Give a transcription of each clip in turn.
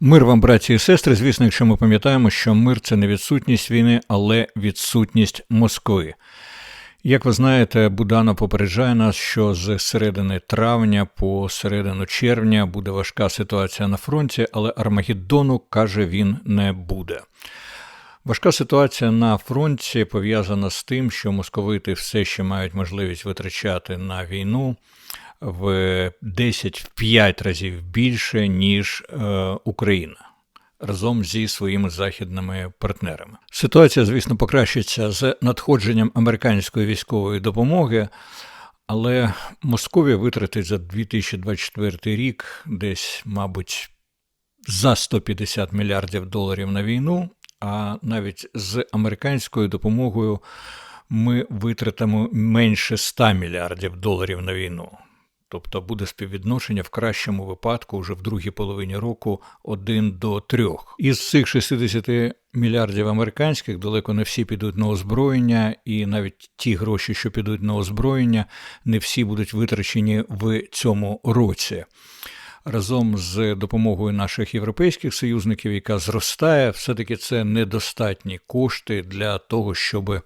Мир вам, браті і сестри. Звісно, якщо ми пам'ятаємо, що мир це не відсутність війни, але відсутність Москви. Як ви знаєте, Будано попереджає нас, що з середини травня по середину червня буде важка ситуація на фронті, але Армагеддону, каже, він не буде. Важка ситуація на фронті пов'язана з тим, що московити все ще мають можливість витрачати на війну в 10 в 5 разів більше, ніж е, Україна. Разом зі своїми західними партнерами. Ситуація, звісно, покращиться з надходженням американської військової допомоги, але Московія витратить за 2024 рік десь, мабуть, за 150 мільярдів доларів на війну, а навіть з американською допомогою ми витратимо менше 100 мільярдів доларів на війну. Тобто буде співвідношення в кращому випадку вже в другій половині року 1 до 3. Із цих 60 мільярдів американських далеко не всі підуть на озброєння, і навіть ті гроші, що підуть на озброєння, не всі будуть витрачені в цьому році. Разом з допомогою наших європейських союзників, яка зростає, все-таки це недостатні кошти для того, щоб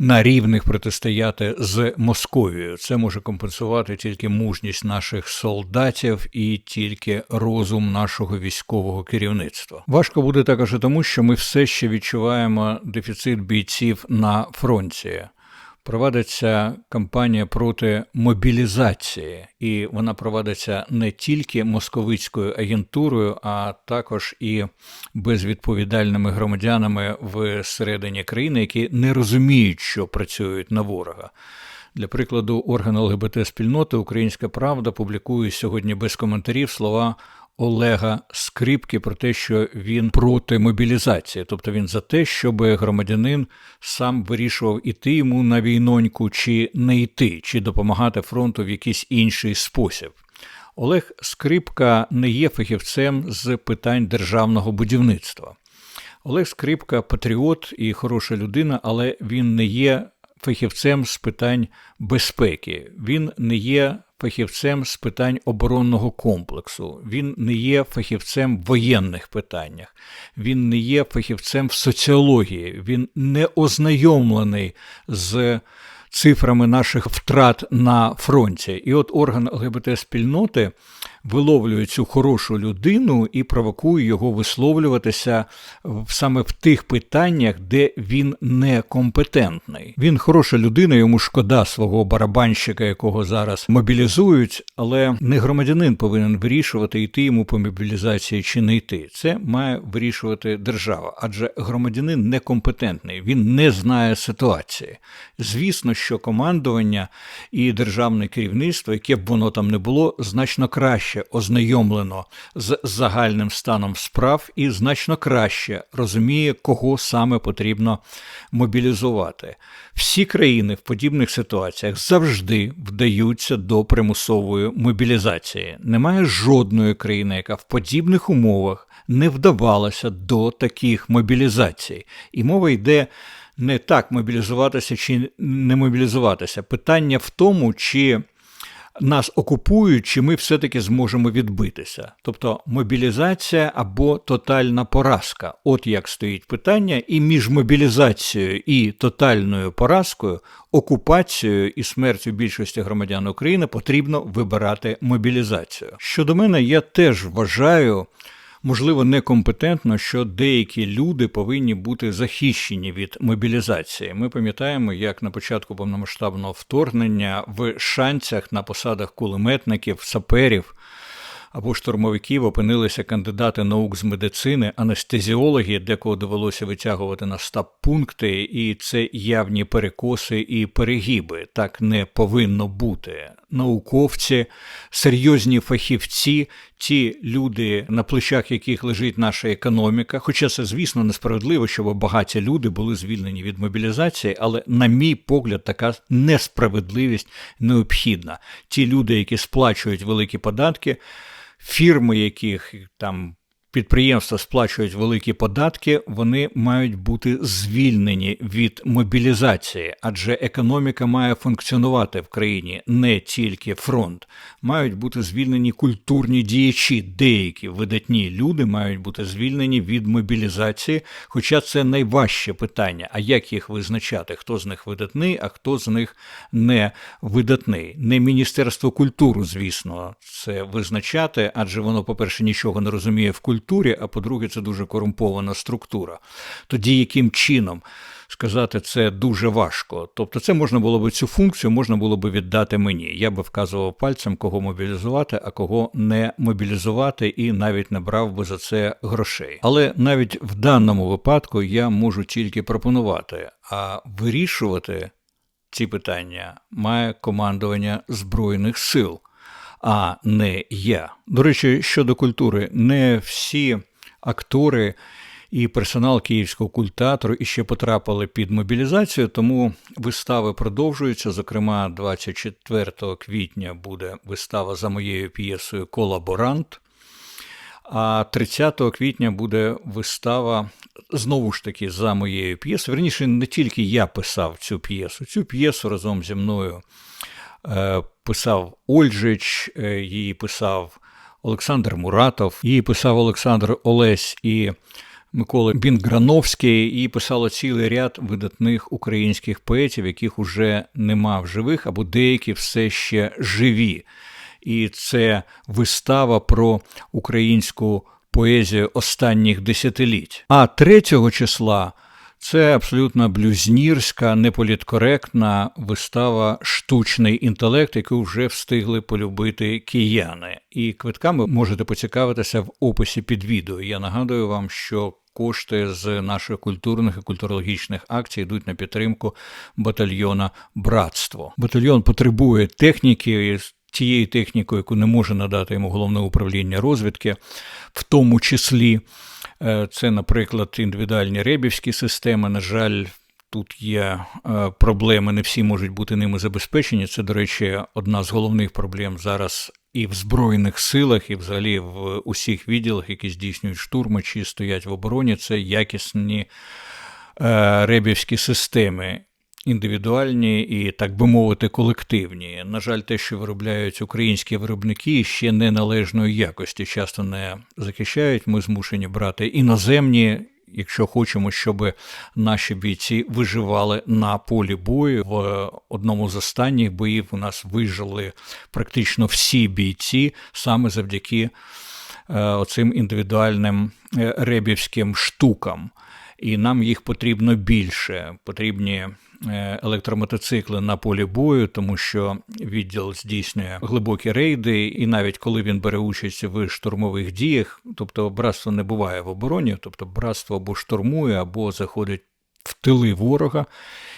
на рівних протистояти з Московією. Це може компенсувати тільки мужність наших солдатів і тільки розум нашого військового керівництва. Важко буде також і тому, що ми все ще відчуваємо дефіцит бійців на фронті. Провадиться кампанія проти мобілізації, і вона провадиться не тільки московицькою агентурою, а також і безвідповідальними громадянами всередині країни, які не розуміють, що працюють на ворога. Для прикладу, орган ЛГБТ спільноти Українська Правда публікує сьогодні без коментарів слова Олега Скрипки про те, що він проти мобілізації, тобто він за те, щоб громадянин сам вирішував іти йому на війноньку чи не йти, чи допомагати фронту в якийсь інший спосіб. Олег Скрипка не є фахівцем з питань державного будівництва. Олег Скрипка патріот і хороша людина, але він не є фахівцем з питань безпеки. Він не є фахівцем з питань оборонного комплексу, він не є фахівцем в воєнних питаннях, він не є фахівцем в соціології, він не ознайомлений з цифрами наших втрат на фронті. І от орган ЛГБТ-спільноти виловлює цю хорошу людину і провокує його висловлюватися саме в тих питаннях, де він некомпетентний. Він хороша людина, йому шкода свого барабанщика, якого зараз мобілізують, але не громадянин повинен вирішувати, йти йому по мобілізації чи не йти. Це має вирішувати держава, адже громадянин некомпетентний, він не знає ситуації. Звісно, що командування і державне керівництво, яке б воно там не було, значно краще ознайомлено з загальним станом справ і значно краще розуміє, кого саме потрібно мобілізувати. Всі країни в подібних ситуаціях завжди вдаються до примусової мобілізації. Немає жодної країни, яка в подібних умовах не вдавалася до таких мобілізацій. І мова йде не так мобілізуватися чи не мобілізуватися. Питання в тому, чи нас окупують, чи ми все-таки зможемо відбитися. Тобто мобілізація або тотальна поразка. От як стоїть питання, і між мобілізацією і тотальною поразкою, окупацією і смертю більшості громадян України потрібно вибирати мобілізацію. Щодо мене, я теж вважаю можливо, некомпетентно, що деякі люди повинні бути захищені від мобілізації. Ми пам'ятаємо, як на початку повномасштабного вторгнення в шанцях на посадах кулеметників, саперів або штурмовиків опинилися кандидати наук з медицини, анестезіологи, декого довелося витягувати на стаб-пункти, і це явні перекоси і перегіби. Так не повинно бути. Науковці, серйозні фахівці, ті люди, на плечах яких лежить наша економіка. Хоча це, звісно, несправедливо, щоб багаті люди були звільнені від мобілізації, але, на мій погляд, така несправедливість необхідна. Ті люди, які сплачують великі податки фірми, яких там підприємства сплачують великі податки, вони мають бути звільнені від мобілізації, адже економіка має функціонувати в країні не тільки фронт, мають бути звільнені культурні діячі. Деякі видатні люди мають бути звільнені від мобілізації. Хоча це найважче питання. А як їх визначати? Хто з них видатний, а хто з них не видатний? Не Міністерство культури, звісно, це визначати, адже воно, по-перше, нічого не розуміє в культурі, а по-друге, це дуже корумпована структура. Тоді яким чином сказати це дуже важко. Тобто, це можна було би цю функцію можна було би віддати мені. Я би вказував пальцем, кого мобілізувати, а кого не мобілізувати, і навіть не брав би за це грошей. Але навіть в даному випадку я можу тільки пропонувати, а вирішувати ці питання має командування Збройних сил. А не я. До речі, щодо культури, не всі актори і персонал Київського культатору іще потрапили під мобілізацію, тому вистави продовжуються. Зокрема, 24 квітня буде вистава за моєю п'єсою Колаборант. А 30 квітня буде вистава знову ж таки за моєю п'єсою. Верніше, не тільки я писав цю п'єсу, цю п'єсу разом зі мною писав Ольжич, е, її писав Олександр Муратов, її писав Олександр Олесь і Миколи Бінграновський, і писало цілий ряд видатних українських поетів, яких уже нема в живих, або деякі все ще живі. І це вистава про українську поезію останніх десятиліть. А 3 числа це абсолютно блюзнірська, неполіткоректна вистава Штучний інтелект, яку вже встигли полюбити кияни. І квитками можете поцікавитися в описі під відео. Я нагадую вам, що кошти з наших культурних і культурологічних акцій йдуть на підтримку батальйона Братство. Батальйон потребує техніки. Тієї технікою, яку не може надати йому головне управління розвідки, в тому числі Е, це, наприклад, індивідуальні ребівські системи. На жаль, тут є е, проблеми, не всі можуть бути ними забезпечені. Це, до речі, одна з головних проблем зараз і в Збройних силах, і взагалі в усіх відділах, які здійснюють штурми чи стоять в обороні. Це якісні е, ребівські системи індивідуальні і, так би мовити, колективні. На жаль, те, що виробляють українські виробники, ще не належної якості, часто не захищають. Ми змушені брати іноземні. Якщо хочемо, щоб наші бійці виживали на полі бою в одному з останніх боїв, у нас вижили практично всі бійці саме завдяки е, оцим індивідуальним е, ребівським штукам. І нам їх потрібно більше. Потрібні Е, електромотоцикли на полі бою, тому що відділ здійснює глибокі рейди, і навіть коли він бере участь в штурмових діях, тобто братство не буває в обороні, тобто братство або штурмує, або заходить в тили ворога.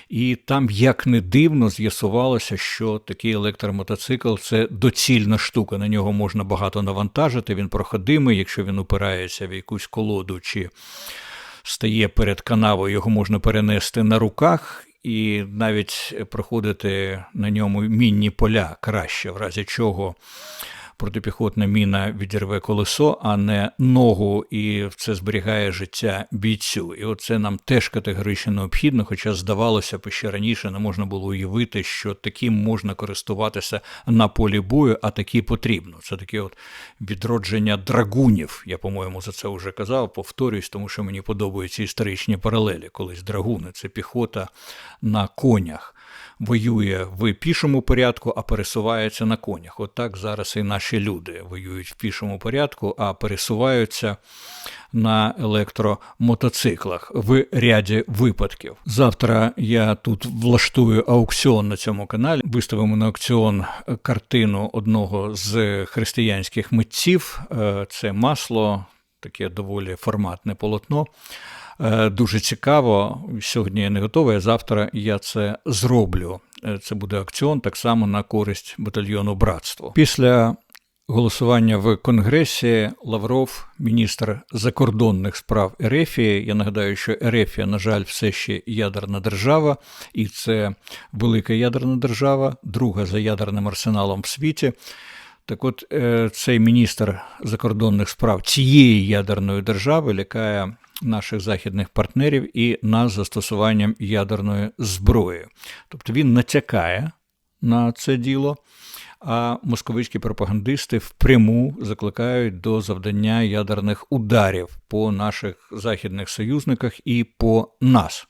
І там, як не дивно, з'ясувалося, що такий електромотоцикл це доцільна штука. На нього можна багато навантажити, він проходимий, якщо він упирається в якусь колоду чи стає перед канавою, його можна перенести на руках і навіть проходити на ньому мінні поля краще, в разі чого протипіхотна міна відірве колесо, а не ногу, і це зберігає життя бійцю. І оце нам теж категорично необхідно, хоча здавалося б, ще раніше не можна було уявити, що таким можна користуватися на полі бою, а такі потрібно. Це таке от відродження драгунів. Я, по-моєму, за це вже казав, повторюсь, тому що мені подобаються історичні паралелі. Колись драгуни це піхота на конях воює в пішому порядку, а пересувається на конях. От так зараз і наші люди воюють в пішому порядку, а пересуваються на електромотоциклах в ряді випадків. Завтра я тут влаштую аукціон на цьому каналі. Виставимо на аукціон картину одного з християнських митців. Е, це масло, таке доволі форматне полотно. Е, дуже цікаво. Сьогодні я не готовий, а завтра я це зроблю. Е, це буде акціон так само на користь батальйону братство. Після голосування в Конгресі Лавров, міністр закордонних справ Ерефії. Я нагадаю, що Ерефія, на жаль, все ще ядерна держава, і це велика ядерна держава, друга за ядерним арсеналом в світі. Так от е, цей міністр закордонних справ цієї ядерної держави лякає наших західних партнерів і нас застосуванням ядерної зброї. Тобто він натякає на це діло, а московські пропагандисти впряму закликають до завдання ядерних ударів по наших західних союзниках і по нас.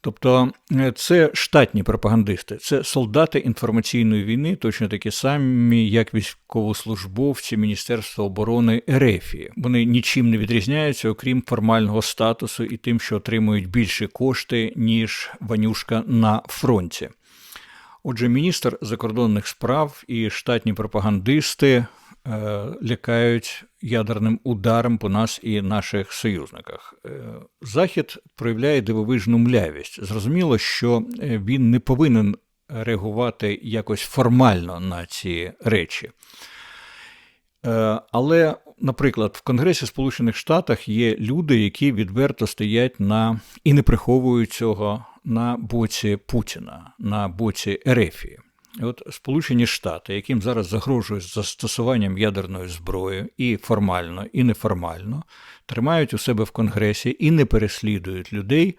Тобто е, це штатні пропагандисти, це солдати інформаційної війни, точно такі самі, як військовослужбовці Міністерства оборони Ерефії. Вони нічим не відрізняються, окрім формального статусу і тим, що отримують більші кошти, ніж Ванюшка на фронті. Отже, міністр закордонних справ і штатні пропагандисти Е, лякають ядерним ударом по нас і наших союзниках. Е, Захід проявляє дивовижну млявість. Зрозуміло, що е, він не повинен реагувати якось формально на ці речі. Але, наприклад, в Конгресі Сполучених Штатах є люди, які відверто стоять на і не приховують цього на боці Путіна, на боці Ерефії. От Сполучені Штати, яким зараз загрожують застосуванням ядерної зброї і формально, і неформально, тримають у себе в Конгресі і не переслідують людей,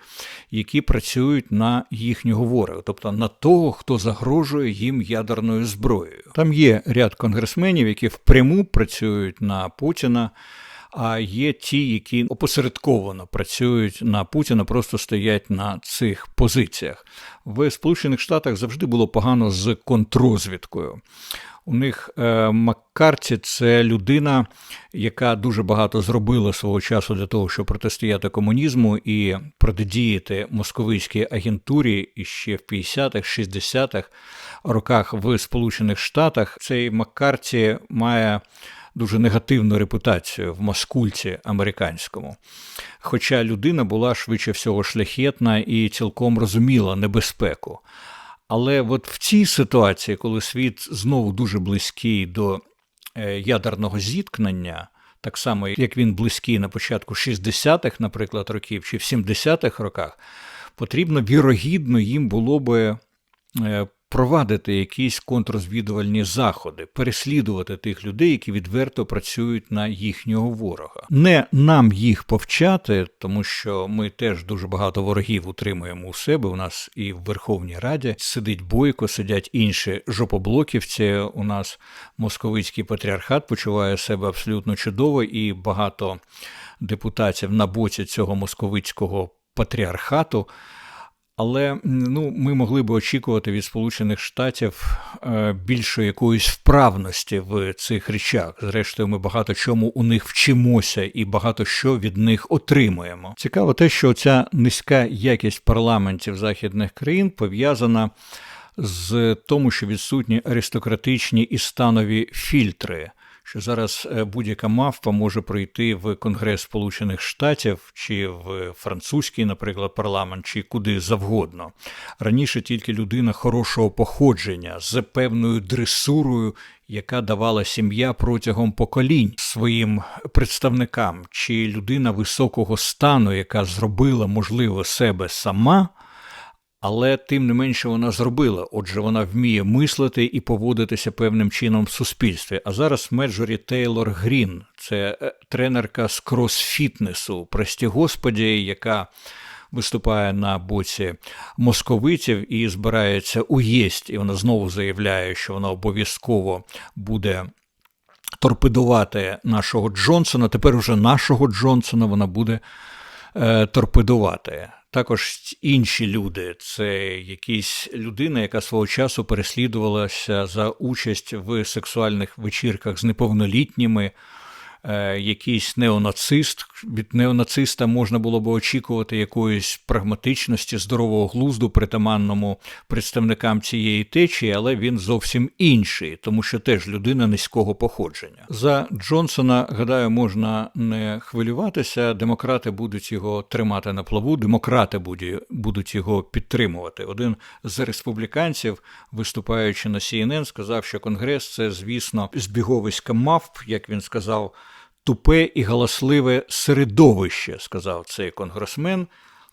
які працюють на їхнього ворога, тобто на того, хто загрожує їм ядерною зброєю. Там є ряд конгресменів, які впряму працюють на Путіна а є ті, які опосередковано працюють на Путіна, просто стоять на цих позиціях. В Сполучених Штатах завжди було погано з контрозвідкою. У них е, Маккарті це людина, яка дуже багато зробила свого часу для того, щоб протистояти комунізму і протидіяти московицькій агентурі і ще в 50-х, 60-х роках в Сполучених Штатах. Цей Маккарті має дуже негативну репутацію в маскульці американському. Хоча людина була швидше всього шляхетна і цілком розуміла небезпеку. Але от в цій ситуації, коли світ знову дуже близький до е, ядерного зіткнення, так само як він близький на початку 60-х, наприклад, років чи в 70-х роках, потрібно вірогідно їм було би е, провадити якісь контррозвідувальні заходи, переслідувати тих людей, які відверто працюють на їхнього ворога, не нам їх повчати, тому що ми теж дуже багато ворогів утримуємо у себе. У нас і в Верховній Раді сидить бойко, сидять інші жопоблоківці. У нас московицький патріархат почуває себе абсолютно чудово, і багато депутатів на боці цього московицького патріархату. Але ну, ми могли би очікувати від Сполучених Штатів е, більшої якоїсь вправності в цих речах. Зрештою, ми багато чому у них вчимося і багато що від них отримуємо. Цікаво те, що ця низька якість парламентів західних країн пов'язана з тому, що відсутні аристократичні і станові фільтри що зараз е, будь-яка мавпа може прийти в Конгрес Сполучених Штатів чи в французький, наприклад, парламент, чи куди завгодно. Раніше тільки людина хорошого походження з певною дресурою. Яка давала сім'я протягом поколінь своїм представникам, чи людина високого стану, яка зробила, можливо, себе сама, але тим не менше вона зробила. Отже, вона вміє мислити і поводитися певним чином в суспільстві. А зараз Меджорі Тейлор Грін, це е, тренерка з кросфітнесу, прості господі, яка виступає на боці московитів і збирається у єсть. І вона знову заявляє, що вона обов'язково буде. Торпедувати нашого Джонсона, тепер уже нашого Джонсона вона буде е, торпедувати. Також інші люди, це якісь людина, яка свого часу переслідувалася за участь в сексуальних вечірках з неповнолітніми. Е, якийсь неонацист. Від неонациста можна було б очікувати якоїсь прагматичності, здорового глузду притаманному представникам цієї течії, але він зовсім інший, тому що теж людина низького походження. За Джонсона, гадаю, можна не хвилюватися. Демократи будуть його тримати на плаву, демократи будуть його підтримувати. Один з республіканців, виступаючи на CNN, сказав, що Конгрес це, звісно, збіговиська мавп, як він сказав тупе і галасливе середовище, сказав цей конгресмен.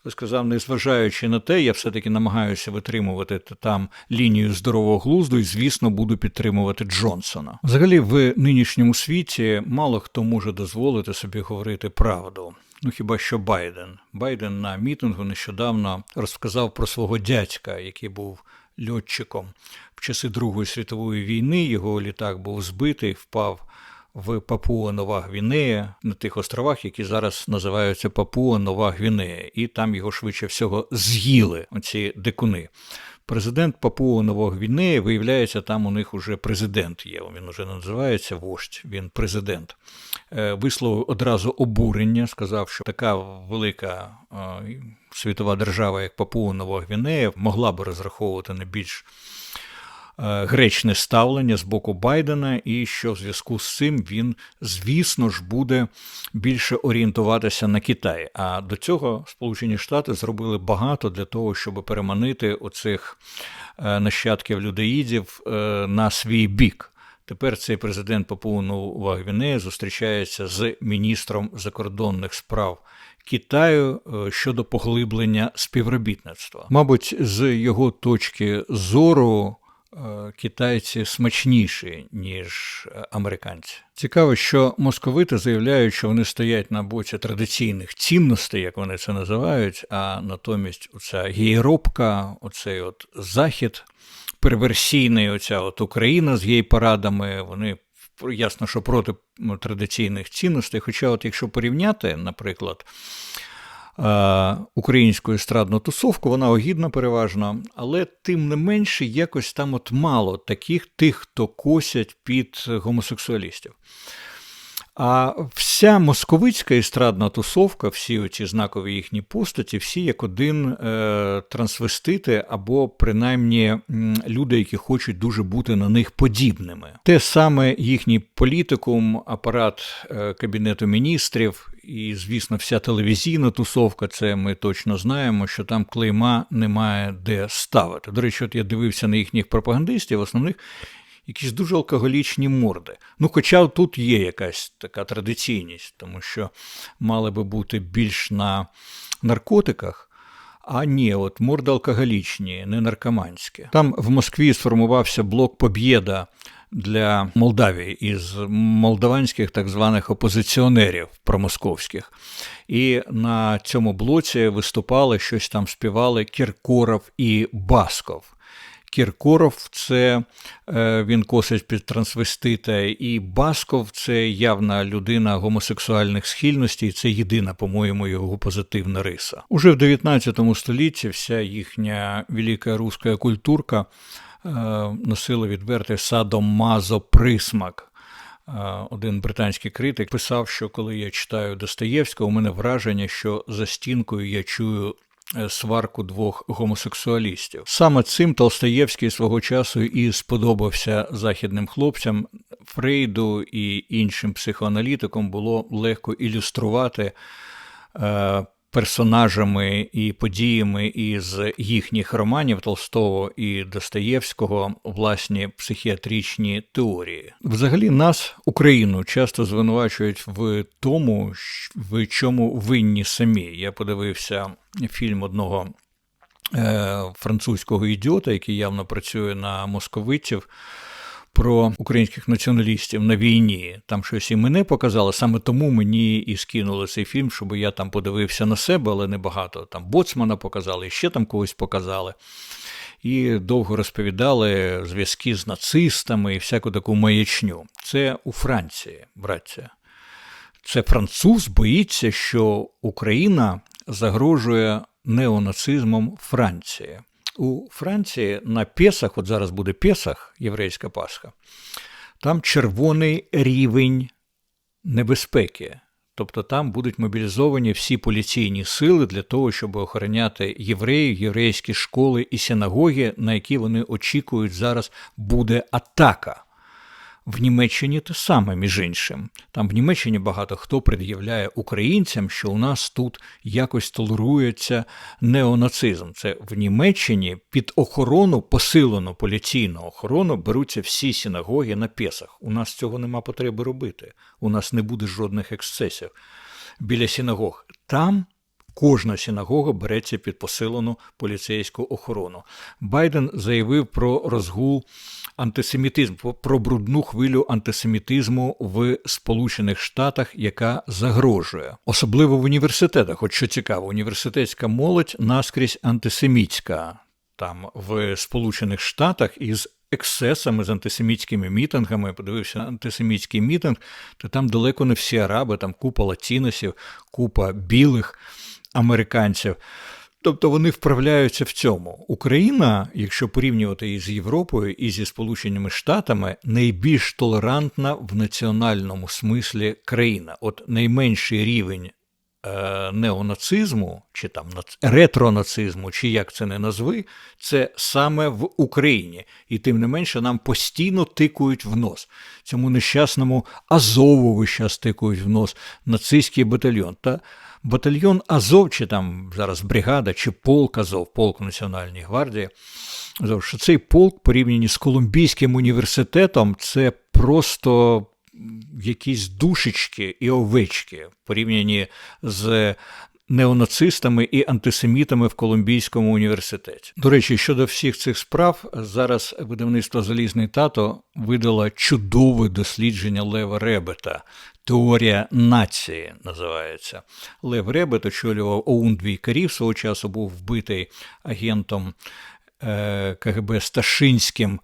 сказав, незважаючи на те, я все-таки намагаюся витримувати там лінію здорового глузду і, звісно, буду підтримувати Джонсона. Взагалі, в нинішньому світі мало хто може дозволити собі говорити правду. Ну хіба що Байден. Байден на мітингу нещодавно розказав про свого дядька, який був льотчиком в часи Другої світової війни. Його літак був збитий, впав в Папуа Нова Гвінея на тих островах, які зараз називаються Папуа Нова Гвінея, і там його швидше всього з'їли оці дикуни. Президент Папуа Нового Гвінеї, виявляється, там у них уже президент є. Він уже не називається вождь, він президент. Е, Висловив одразу обурення, сказав, що така велика е, світова держава, як Папуа Нова Гвінея, могла би розраховувати на більш гречне ставлення з боку Байдена, і що в зв'язку з цим він, звісно ж, буде більше орієнтуватися на Китай. А до цього Сполучені Штати зробили багато для того, щоб переманити оцих е, нащадків людоїдів е, на свій бік. Тепер цей президент Папуа Нова Гвінея зустрічається з міністром закордонних справ Китаю е, щодо поглиблення співробітництва. Мабуть, з його точки зору е, китайці смачніші, ніж е, американці. Цікаво, що московити заявляють, що вони стоять на боці традиційних цінностей, як вони це називають, а натомість оця гейропка, оцей от захід перверсійний, оця от Україна з гей-парадами, вони ясно, що проти традиційних цінностей. Хоча, от якщо порівняти, наприклад, е, українську естрадну тусовку, вона огідна переважно, але тим не менше якось там от мало таких тих, хто косять під гомосексуалістів. А вся московицька естрадна тусовка, всі оці знакові їхні постаті, всі як один е, трансвестити або принаймні люди, які хочуть дуже бути на них подібними. Те саме їхній політикум, апарат е, Кабінету міністрів і, звісно, вся телевізійна тусовка, це ми точно знаємо, що там клейма немає де ставити. До речі, от я дивився на їхніх пропагандистів, основних якісь дуже алкоголічні морди. Ну, хоча тут є якась така традиційність, тому що мали би бути більш на наркотиках. А ні, от морди алкоголічні, не наркоманські. Там в Москві сформувався блок Побєда для Молдавії із молдаванських так званих опозиціонерів промосковських. І на цьому блоці виступали, щось там співали Кіркоров і Басков. Кіркоров це е, він косить під трансвестита, і Басков це явна людина гомосексуальних схильностей. Це єдина, по-моєму, його позитивна риса. Уже в 19 столітті вся їхня велика руська культурка е, носила відвертий садомазо присмак. Е, Один британський критик писав, що коли я читаю Достоєвського, у мене враження, що за стінкою я чую сварку двох гомосексуалістів. Саме цим Толстоєвський свого часу і сподобався західним хлопцям. Фрейду і іншим психоаналітикам було легко ілюструвати е, персонажами і подіями із їхніх романів Толстого і Достоєвського власні психіатричні теорії. Взагалі, нас, Україну, часто звинувачують в тому, в чому винні самі. Я подивився фільм одного е, французького ідіота, який явно працює на московитів. Про українських націоналістів на війні там щось і мене показало. Саме тому мені і скинули цей фільм, щоб я там подивився на себе, але не багато. Там боцмана показали, і ще там когось показали. І довго розповідали зв'язки з нацистами і всяку таку маячню. Це у Франції, браття. Це француз боїться, що Україна загрожує неонацизмом Франції. У Франції на Песах, от зараз буде Песах, єврейська Пасха, там червоний рівень небезпеки. Тобто там будуть мобілізовані всі поліційні сили для того, щоб охороняти євреїв, єврейські школи і синагоги, на які вони очікують зараз буде атака. В Німеччині те саме, між іншим. Там в Німеччині багато хто пред'являє українцям, що у нас тут якось толерується неонацизм. Це в Німеччині під охорону, посилену поліційну охорону, беруться всі синагоги на Песах. У нас цього нема потреби робити. У нас не буде жодних ексцесів біля синагог. Там кожна синагога береться під посилену поліцейську охорону. Байден заявив про розгул антисемітизм, про брудну хвилю антисемітизму в Сполучених Штатах, яка загрожує, особливо в університетах. От що цікаво, університетська молодь наскрізь антисемітська. Там в Сполучених Штатах із ексцесами з антисемітськими мітингами, подивився антисемітський мітинг, то там далеко не всі араби, там купа латіносів, купа білих американців. Тобто вони вправляються в цьому. Україна, якщо порівнювати її з Європою і зі Сполученими Штатами, найбільш толерантна в національному смислі країна. От найменший рівень е, неонацизму, чи там ретронацизму, чи як це не назви, це саме в Україні. І тим не менше нам постійно тикають в нос. Цьому нещасному Азову весь час тикають в нос нацистський батальйон. Та батальйон Азов, чи там зараз бригада, чи полк Азов, полк Національної гвардії. Що цей полк порівняні з Колумбійським університетом, це просто якісь душечки і овечки порівняні з неонацистами і антисемітами в Колумбійському університеті. До речі, щодо всіх цих справ, зараз видавництво Залізний тато видало чудове дослідження Лева Ребета. Теорія нації називається. Лев Ребет очолював ОУН двійкарів, свого часу був вбитий агентом е, КГБ Сташинським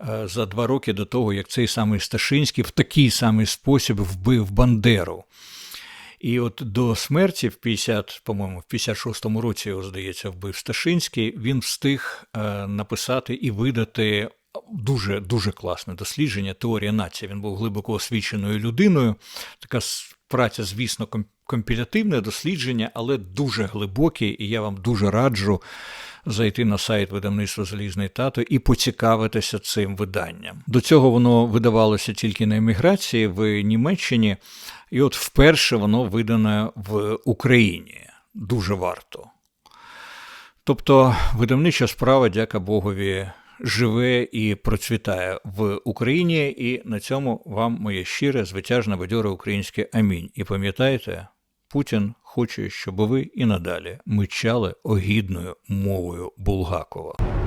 е, за два роки до того, як цей самий Сташинський в такий самий спосіб вбив Бандеру. І от до смерті в 50, по-моєму, в 56-му році, його, здається, вбив Сташинський, він встиг е, написати і видати дуже дуже класне дослідження теорія нації. Він був глибоко освіченою людиною. Така праця, звісно, компілятивне дослідження, але дуже глибоке, і я вам дуже раджу зайти на сайт видавництва Залізний тато і поцікавитися цим виданням. До цього воно видавалося тільки на еміграції в Німеччині, і от вперше воно видане в Україні. Дуже варто. Тобто видавнича справа, дяка Богові, живе і процвітає в Україні, і на цьому вам моє щире, звитяжне, бадьоре українське амінь. І пам'ятайте, Путін хоче, щоб ви і надалі мичали огідною мовою Булгакова.